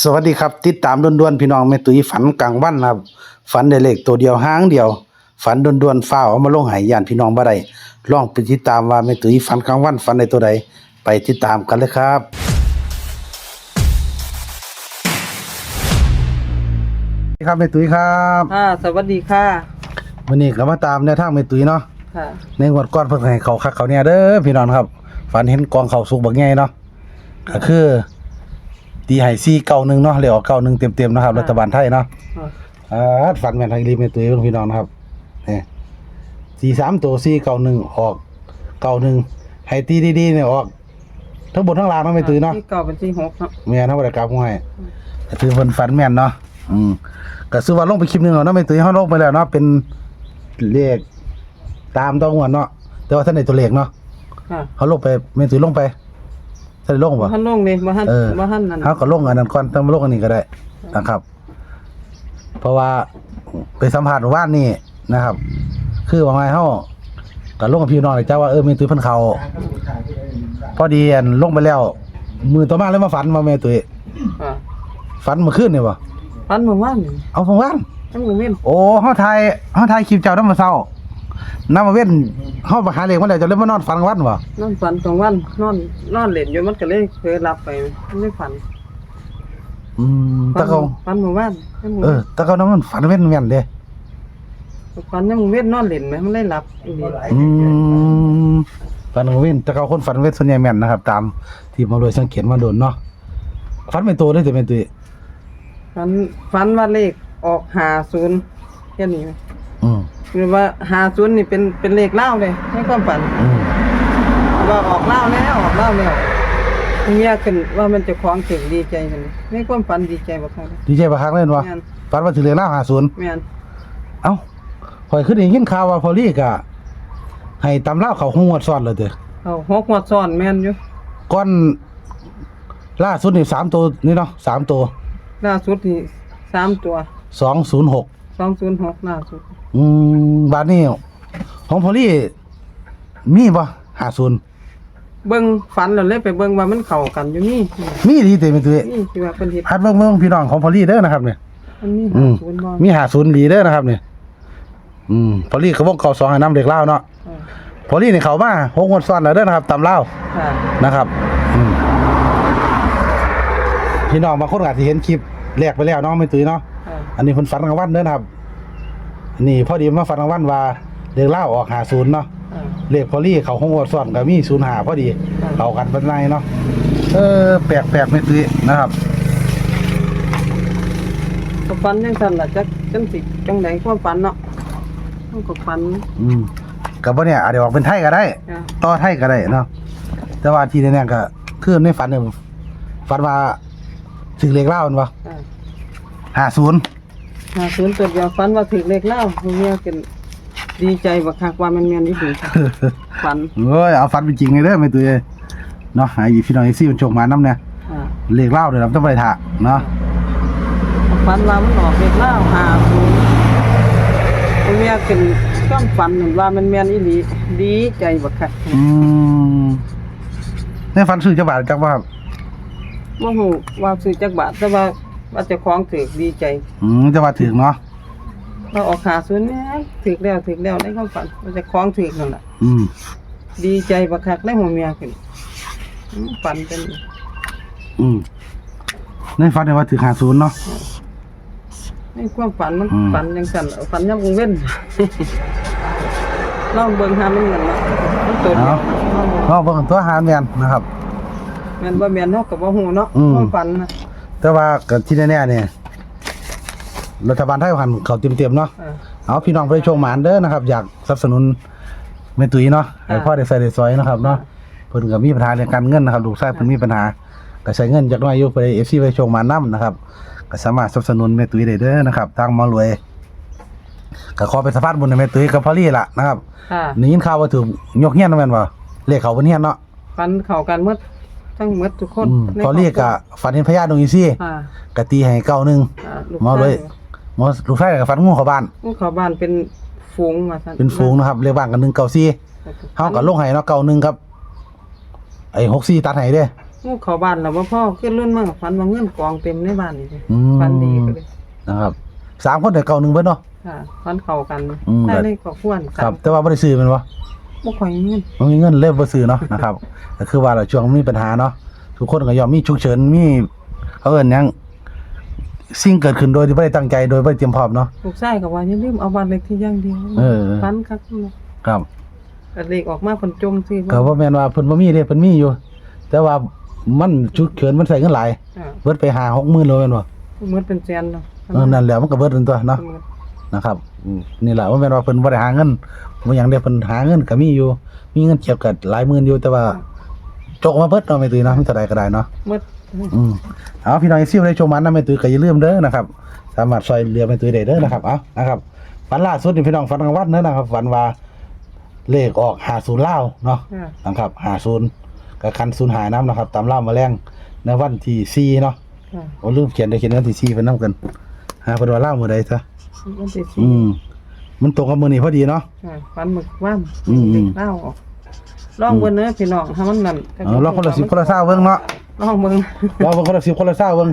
สวัสดีครับ ติดตามด่วนๆพี่น้องแม่ตุ้ยฝันกลางวันนะครับ ฝันได้เลขตัวเดียวหางเดียว ฝันด่วนๆฟ้าวเอามาลงให้ญาติพี่น้องบ่ได้ลองไปติดตามว่าแม่ตุ้ยฝันกลางวันฝันได้ตัวใดไปติดตามกันเลยครับสวัสดีครับแม่ตุ้ยครับค่ะสวัสดีค่ะ วันนี้ก็มาตามแนวทางแม่ตุ้ยเนาะค่ะในงวดก่อนเพิ่นให้เขาคักเขาเนี่ยเด้อพี่น้องครับ ฝันเห็นกองเขาวสุกบักใหญ่เนาะก็คือ ตีให้4 9 1เนาะแล้ว9 1เต็มๆเนาะครับ รัฐบาลไทยเนาะอ่าฝันแม่นทางรีบในตัวเองพี่น้องนะครับนี่สี่สามตัวสี่เก้าหนึ่งออกเก้าหนึ่งให้ตีดีๆเนี่ยออก ทั้งบนทั้งล่างเนาะไม่ตื่นเนาะ ที่เก่าเป็นที่หกเนาะแม่นเท่าบริกรรมของให้ก็ถือเพิ่นฝันแม่นเนาะอืมก็ซื้อว่าลงไปคลิปหนึงแล้วเนาะไม่ตื่นเฮาลงไปแล้วเนาะเป็นเลขตามต้องวันเนาะแต่ว่าท่านในตัวเลขเนาะค่ะเฮาลงไปไม่ตื่นลงไป ท่านได้ลงบ่บ่ทันลงเลยบ่ทันเออบ่ทันนั่นเฮาก็ลงอันนั้นก่อนต้องมาลงอันนี้ก็ได้นะครับ เพราะว่าไปสัมภาษณ์ว่านนี่นะครับ คือว่าไงเฮาก็ลงกับพี่น้องเลยจ้าว่าเออมีตุ้ยเพิ่นเขาพอดีอันลงไปแล้ว มือต่อมาเลยมาฝันมาแม่ตุ้ยค่ะฝันเมื่อคืนนี่บ่ฟันเมื่อวานนี่เอาฟังว่านทั้งหมู่เว้นโอ้เฮาถ่ายเฮาถ่ายคลิปเจ้านำมาเช้า นำมาเว้นเฮาไปหาเลขมาแล้วจะเลยมานอนฝันกลางวันบ่นอนฝันกลางวันนอนนอนเล่นอยู่มันก็เลยเผลอหลับไปมันไม่ฝันอืมฝัแตะเขาฝันเมื่อวานทั้งหมู่เออแตะเขานำมันฝันแม่นแม่นเด้ฝันทั้งหมู่เว้นนอนเล่นไหมมันเลยหลับอีหลีอืมฝันของเว้นแต่เขาคนฝันเว้นส่วนใหญ่แม่นนะครับ ตามที่มาโดยสังเกตมาโดนเนาะฝันเป็นตัวได้แต่เป็นตัวฝันฝันว่าเลขออก50แค่นี้ไหมอืม หรือว่า50นี่เป็นเป็นเลขเล่าวเลยในความฝันอืมว่าออกเล่าวแล้วออกเล่าวแล้วเมียขึ้นว่ามันจะคล้องถึงดีใจมันในความฝันดีใจบ่ครับ ดีใจประคักเล่นวะแม่น ฝันว่าถือเรือล่าหาศูนย์แม่นเอ้าข่อยขึ้นได้ยินข่าวว่าพอลี่กะให้ตำเล่าวเขาหงวดซ้อนเลยเด้อเอาหกหัวซ้อนแม่นอยู่ก้อนล่าสุดนี่สามตัวนี่เนาะสามตัวล่าสุดนี่สามตัว สองศูนย์หก สองศูนย์หกล่าสุดอืมบาทนี้ของพอลี่มีป่ะหาศูนย์เบิ่งฝันแล้วเลยไปเบิ่งว่ามันเข้ากันอยู่นี่มีดีแต่เป็นตัวนี่ที่ว่าเพิ่นเฮ็ดฮัดเบิ่งเบิ่งพี่น้องของพอลี่เด้อนะครับเนี่ยมันมีอืหามศูนย์บ่มีหาศูนย์ดีเด้อนะครับเนี่ยอืมพอลี่เขาบอกเขาสองให้น้ำเด็กเล่าวเนาะอ่าพอลี่นี่เขามาหกงวดซ้อนแล้วเด้อนะครับตำเล่าวค่ะนะครับอืมพี่น้องบางคนอาจจะเห็นคลิปแรกไปแล้วเนาะไม่ตื่นเนาะค่ะอั นนี้เพิ่นฝันกลางวันเด้อนะครับ อันนี้พอดีมาฝันกลางวันว่าเด็กเล่าวออกหาศูนย์เนาะอ่า เลขพอลี่เขาหกงวดซ้อนก็มีศูนย์หาพอดีครับ เข้ากันเป็นไรเนาะเออแปลกแปลกไม่ตื่นนะครับ ก็ฝันจังซั่นล่ะจักจังสิจังไดความฝันเนาะมันก็ฝันอืมกับว่าเนี่ยอาจจะออกเป็นไทยก็ได้ จ้ะต่อไทยก็ได้เนาะแต่ว่าที่แน่ๆก็คือในฝันเนี่ยฝันว่าถึงเลขเล่ามันวะอ่าหาศูนย์ หาศูนย์ตัวเดียวฝันว่าถึกเลขแล้วเมียกันดีใจบักคักว่ามันแม่นอีหลีฝันเอ้ยเอาฝันเป็นจริงเลยเด้อไม่ตัวเองเนาะไอ้พี่น้องไอ้ซี่มันโชคมาน้ำเนี่ยอ่าเลขเล่าเดี๋ยวเราต้องไปถ่าเนาะฝันว่ามันออกเลขแล้วหาศูนย์เมียกันก็ฝันเหมือนว่ามันแม่นอีหลีดีใจบักคักอืมในฝันซื้อจะบาทจังว่าบ่ฮู้ว่าซื้อจักบาทแต่ว่า ว่าเจะคล้าของถึกดีใจอืมจะมาถึงเนาะว่าออกหาศูนย์เนี่ยถึกแล้วถึกแล้วในความฝันว่าเจะคล้าของถึกนั่นแหละอืมดีใจบักคักได้หัวเมียขึ้นอืมฝันเป็นอืมในฝันเนี่ยว่าถึงหาศูนย์เนาะ ในความฝันมันอืม ฝันจังซั่นเอาฝันยามกลางเว้น ลองเบิ่งหามันเงินเนาะมันตัวเดียวนะลองเบิ่งเนาะเบิ่งตัวหาแมนนะครับ แม่นบ่แม่นเฮาก็บ่ฮู้เนาะอืม ความฝันนะ แต่ว่าก็ที่แน่ๆเนี่ยรัฐบาลไทยหันเขาเต็มๆเนาะอ่า เอาพี่น้องไปชมหมานเด้อนะครับ อยากสนับสนุนแม่ตุ้ยเนาะให้อ่าพ่อได้ใส่ได้ซอยนะครับเนาะเพิ่นก็มีปัญหาเรื่องการเงินนะครับลูกชายเพิ่นมีปัญหาก็ใช้เงินจากน้อยอยู่ไป FC ไปชมหมานนํนะครับก็สามารถสนับสนุนแม่ตุ้ยได้เด้อนะครับทางหมารวยก็ขอเป็นสะพานบุญให้แม่ตุ้ยกับพ่อลี่ล่ะนะครับค่ะได้ยินข่าวว่าถูกยกเฮียนว่าแม่นบ่เลขเขาเพิ่นเฮียนเนาะฝันเข้ากันหมด ทั้งหมดทุกคนอืมในพ่อลี่ก็ฝันเห็นพญาดงอีซี่ค่ะก็ตีให้เก้าหนึงอ่าลูกหมอเลยชหมอลูกชายก็ฝันงูเข้าบ้าน ลูกเขาบ้านเป็นฝูงว่าซั่นเป็นฝูงนะครับเรียกบ้านกัน194เฮาก็ลงให้เนาะเก่าหนึงครับ ไอ้หกสี่ตัดให้เด้งูเข้าบ้านแล้วบ่พ่อขึ้นรุ่นมากฝันว่าเงินกองเต็มในบ้านนี่เลยอืมฝันดีก็เลยนะครับสามคนแต่เก่าหนึ่งเบิดเนาะ ค่ะฝันเข้ากันอืม ได้เลยก็ควรครับแต่ว่าบ่ได้ซื้อแมันบ่ บ่ค่อยมีเงินมันมีเงินเล่บ่ซื้อเนาะนะครับก็คือว่าเราช่วงมีปัญหาเนาะทุกคนก็ยอมมีฉุกเฉินมีเขาเอิ้นหยังสิ่งเกิดขึ้นโดยที่บ่ได้ตั้งใจโดยบ่ได้เตรียมพร้อมเนาะลูกชายก็ว่าอย่าลืมเอาบ้านเล็กที่อย่างเดียวเออฝันคักเนาะครับก็เลขออกมาเพิ่นจมซื้อก็บ่แม่นว่าเพิ่นบ่มีเด้เพิ่นมีอยู่ แต่ว่ามันฉุกเฉินมันใส่เงินหลายอ่าเบิดไป5 60,000เลยแม่นบ่เหมือนเป็นแสนเนาะเออนั่นแหละมันก็เบิดนั่นตัวเนาะ นะครับอืมนี่แหละว่าแม่นว่าเพิ่นบ่ได้หาเงิน บ่หยังได้เพิ่นหาเงินก็มีอยู่ มีเงินเก็บก็หลายหมื่นอยู่แต่ว่าจกมาเบิดเนาะแม่ตุ้ยเนาะมีเท่าใดก็ได้เนาะ หมดอืมเอาพี่น้องซิวได้ชมมันนะแม่ตุ้ยก็อย่าลืมเด้อนะครับ สามารถซอยเรือแม่ตุ้ยได้เด้อนะครับเอานะครับฝันล่าสุดนี่พี่น้องฝันกลางวันเด้อนะครับฝันว่าเลขออก50ลาวเนาะค่ะนะครับ50ก็คัน0หาน้ำนะครับ ตามล่าวมาแรงในวันที่4เนาะค่ะบ่ลืมเขียนได้เขียนวันที่4เพิ่นนํกันหาเพิ่นว่าลาวมื้อใดซะมันสิอืม มันตรงกับมื้อนี้พอดีเนาะ ค่ะฝันหมึกว่านอืมอืม เล่าออกลองเบิ่งเด้อพี่น้องถ้ามันนั่นเออลองคนละสิบคนละเศร้าเบิ่งเนาะลองเบิ่งลองเบิ่งคนละสิบคนละเศร้าเบิ่ง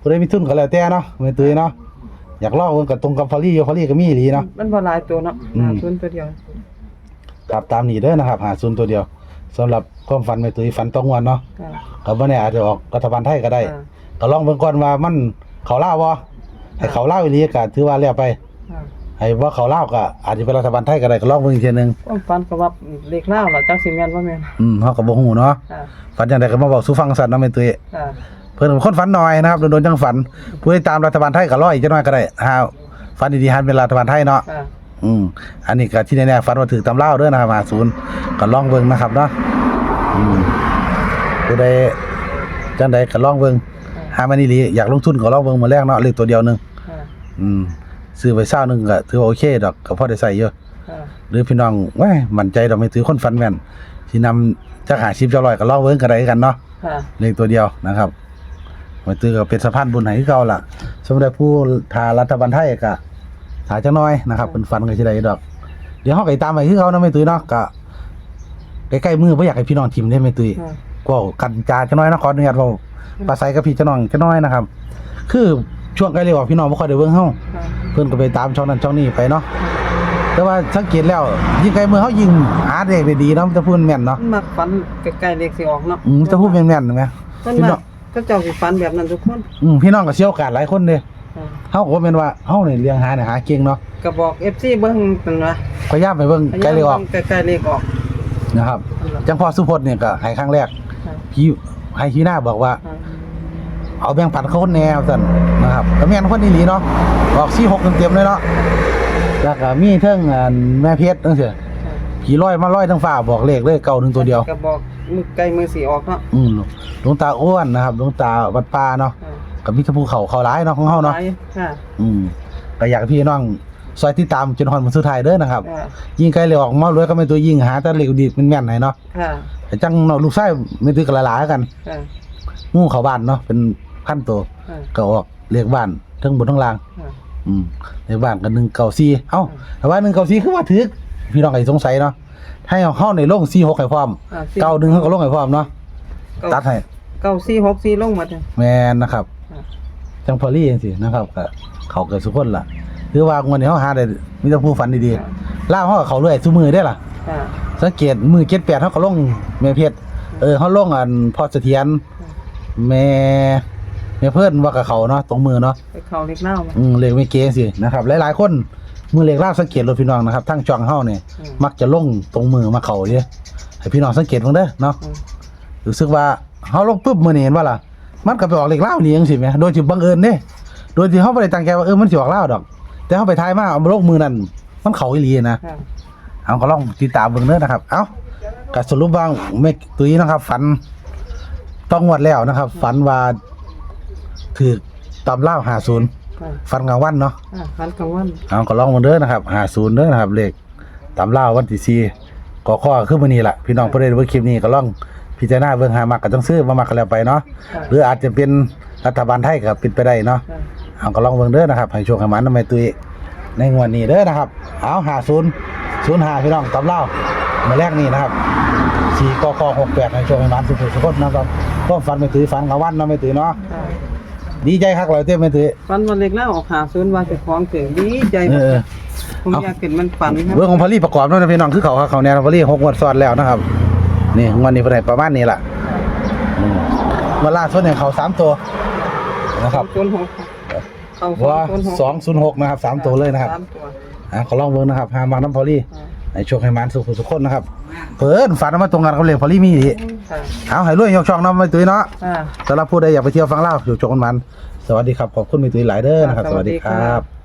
ผู้ใดมีทุนก็แล้วแต่เนาะไม่ตื้อเนาะอยากลองเบิ่งก็ตรงกับฟอรี่อยู่ฟอรี่ก็มีอีหลีเนาะ มันบ่หลายตัวเนาะอืม หาทุนตัวเดียวครับตามนี้เด้อนะครับหาศูนย์ตัวเดียวสำหรับความฝันไม่ตื้อฝันต้องวันเนาะค่ะก็บ่แน่อาจจะออกรัฐบาลไทยก็ได้ ค่ะก็ลองเบิ่งก่อนว่ามันเขาลาวบ่ให้เขาลาวอีหลีก็ถือว่าแล้วไป ค่ะ ให้บ่เขาลาวก็อาจจะเป็นรัฐบาลไทยก็ได้ก็ลองเบิ่งอีกเทีนึงความฝันก็ว่าเลขเล่าล่ะจักสิแม่นบ่แม่นอืมเฮาก็บ่ฮู้เนาะค่ะฝันจังไดก็มาบอกสู่ฟังซั่นเนาะแม่ตื้อค่ะเพิ่นเป็นคนฝันน้อยนะครับโดนๆจังฝันผู้ที่ตามรัฐบาลไทยก็รออีกจักหน่อยก็ได้ฮาฝันดีๆหันเป็นรัฐบาลไทยเนาะค่ะอืมอันนี้ก็ที่แน่ๆฝันว่าถือตำเล่าวเด้อนะครับ50ก็ลองเบิ่งนะครับเนาะอืมผู้ใดจังใดก็ลองเบิ่งหามันอีหลีอยากลงทุนก็ลองเบิ่งมาแรกเนาะเลขตัวเดียวหนึงค่ะอืม ซื้อไปเช้าหนึงก็ถือว่าโอเคดอกก็พอได้ใช้อยู่ค่ะหรือพี่น้องแหว้มั่นใจดอกไม่ถือคนฝันแม่นสินำจักหา10จะร้อยก็ลองเบิ่งก็ได้กันเนาะ ค่ะเลขตัวเดียวนะครับมาตื้อก็เป็นสะพานบุญให้คือเก่าล่ะสำหรับผู้ทารัฐบาลไทยก็ถาจังน้อยนะครับเป็นฟันกันสิได้ดอก เดี๋ยวเฮาก็ไปตามไปคือเขานะไม่ตุ้ยเนาะก็ใกล้ๆมือบ่อยากให้พี่น้องทิมได้ไม่ตุ้ยค่ะ ก็กันจาจังน้อยนะขออนุญาตเว้าปลาใสกับพี่จังน้องจังน้อยนะครับ คือช่วงใกล้เร็วพี่น้องบ่ค่อยได้เบิ่งเฮา ค่ะเพิ่นก็ไปตามช่องนั้นช่องนี้ไปเนาะแต่ว่าสังเกตแล้วยิ่งไกลมือเฮายิ่งหาเลขได้ดีเนาะมันจะพูดแม่นเนาะมันมักฝันใกล้ๆเลขสิออกเนาะอืมมันจะพูดแม่นๆนะแม่เพิ่นพี่มาน้องก็เจ้าสิฝันแบบนั้นทุกคนอืมพี่น้องก็เชี่ยวกาดหลายคนเด้ค่ะเฮาก็บ่แม่นว่าเฮานี่เลี้ยงหาเนี่ยหาเก่งเนาะก็บอก FC เบิ่งนั่นว่าพยายามไปเบิ่งใกล้เลขออกใกล้ๆเลขออกนะครับจังพอสุพจน์เนี่ยก็ให้ครั้งแรกค่ะพี่ให้พี่หน้าบอกว่าค่ะ เอาแบ่งปันเขาคนแนวสั่นนะครับก็แม่นคนอีหลีเนาะออก46เต็มๆเลยเนาะแล้วก็มีเทิงอันแม่เพชรจังซี่ค่ะผีลอยมาลอยทั้งฟ้าบอกเลขเลยเก่าหนึ่งตัวเดียวก็บอกมือใกล้มือสิออกเนาะอืมหลวงตาอ้วนนะครับหลวงตาวัดป่าเนาะค่ะกับมีแตะภูเขาเขาร้ายเนาะของเฮาเนาะหลยค่ะอืมก็อยากให้พี่น้องซอยติดตามจนฮอดมื้อสุดท้ายเด้อนะครับค่ะยิ่งใกล้เลขออกมารวยก็ไม่ตัวยิ่งหาแต่เลขดีมันแม่นให้เนาะค่ะแต่จังเนาะลูกชายไม่ถือกันหลายๆกันค่ะงูเข้าบ้านเนาะเป็น พันตัวค่ะก็ออกเลขบ้านทั้งบนทั้งล่างค่ะอืมเลขบ้านก็194เอ้า แต่ว่า194คือว่าถึก พี่น้องก็สงสัยเนาะ ให้เอาเข้าในลง46ให้พร้อม อ่าเก้าหนึงเขาก็ลงให้พร้อมเนาะตัดให้ เก้าสี่หกสี่ลงหมดเลย แมนนะครับค่ะจังพอลี่จังซี่นะครับก็เขาเกิดสุคนล่ะ คือว่างวดนี้เฮาหาได้มีแต่ผู้ฝันดีๆล่าวเฮาก็เขาเรื่อยซุมือได้ล่ะค่ะสังเกตมือเจ็ดแปดเขาก็ลงแม่เพชรเออเขาลงอันพอเสถียรแม่ แม่เพิ่นว่ากับเขาเนาะตรงมือเนาะไปเขาเล็กเล่ามา อืมเลขไม่เก่งสินะครับ หลายๆคนมือเลขล่าวสังเกตรถพี่น้องนะครับทั้งจองเฮาเนี่ยอืม มักจะลงตรงมือมาเขาเด้ให้พี่น้องสังเกตเพิ่นเด้อเนาะอืมรู้สึกว่าเฮาลงปุ๊บมื้อนี้เห็นว่าล่ะ มันก็ไปออกเลขล่าวนี่จังซี่แหมโดยที่บังเอิญเด้โดยที่เฮาบ่ได้ตั้งใจว่าเออมันสิออกล่าวดอก แต่เฮาไปทายมาเอามาลงมือนั่นมันเข้าอีหลีนะ ค่ะเอาก็ลองติดตามเบิ่งเด้อนะครับ เอาก็สรุปว่าแม่ตุ้ยนะครับ ฝันต้องงวดแล้วนะครับ ฝันว่า ถือตำเล่า50ค่ะฝันกลางวันเนาะค่ะฟันกลางวันเอาก็ลองมาเด้อนะครับ50เด้อนะครับเลขตำเล่าวันที่4ก็ข้อคือมื้อนี้ล่ะพี่น้องเพิ่นได้เบิ่งคลิปนี้ก็ลองพิจารณาเบิ่งหามักก็ต้องซื้อบ่มักก็แล้วไปเนาะค่ะหรืออาจจะเป็นรัฐบาลไทยก็เป็นไปได้เนาะ ค่ะเอาก็ลองเบิ่งเด้อนะครับให้โชคให้มันนำแม่ตุ้ยในงวดนี้เด้อนะครับเอา50 05พี่น้องตำเล่ามาแรกนี่นะครับ4กก68ให้โชคให้มันสุขสุขนะครับก็ฝันไม่ตื้อฝันกับวันเนาะไม่ตื้อเนาะ ค่ะ ดีใจคักเลยเต้ไม่ตื้อฝันวันเล็กแล้วออกหาศูนย์ว่าเจะคล้าของถึงดีใจเออผมอยากเห็นมันฝันครับเรื่องของพอลี่ประกอบเนาะพี่น้องคือเขาคักเขาแนวพอลี่หกงวดซ้อนแล้วนะครับนี่งวดนี้เพิ่นให้ประมาณนี้ล่ะอืมเมื่อล่าสุดเนี่ยเขาสามตัวนะครับศูนย์หกเข้าว่าศูนย์หกสองศูนย์หกนะครับสามตัวเลยนะครับสามตัวอะขอลองเบิ่งนะครับหามังน้ำพอลี่ค่ะ ให้โชคให้มันสุขสุขคนนะครับเพิ่นฝันเอามาตรงกันกับเลขพอลี่มีดีค่ะเอาให้รวยยกช่องเน้ำไม่ตุ้ยเนาะค่ะสำหรับผู้ใดอยากไปเที่ยวฟังเล่าวอยู่โจกันมัน สวัสดีครับขอบคุณไม่ตุ้ยหลายเด้อนะครับ สวัสดีครับ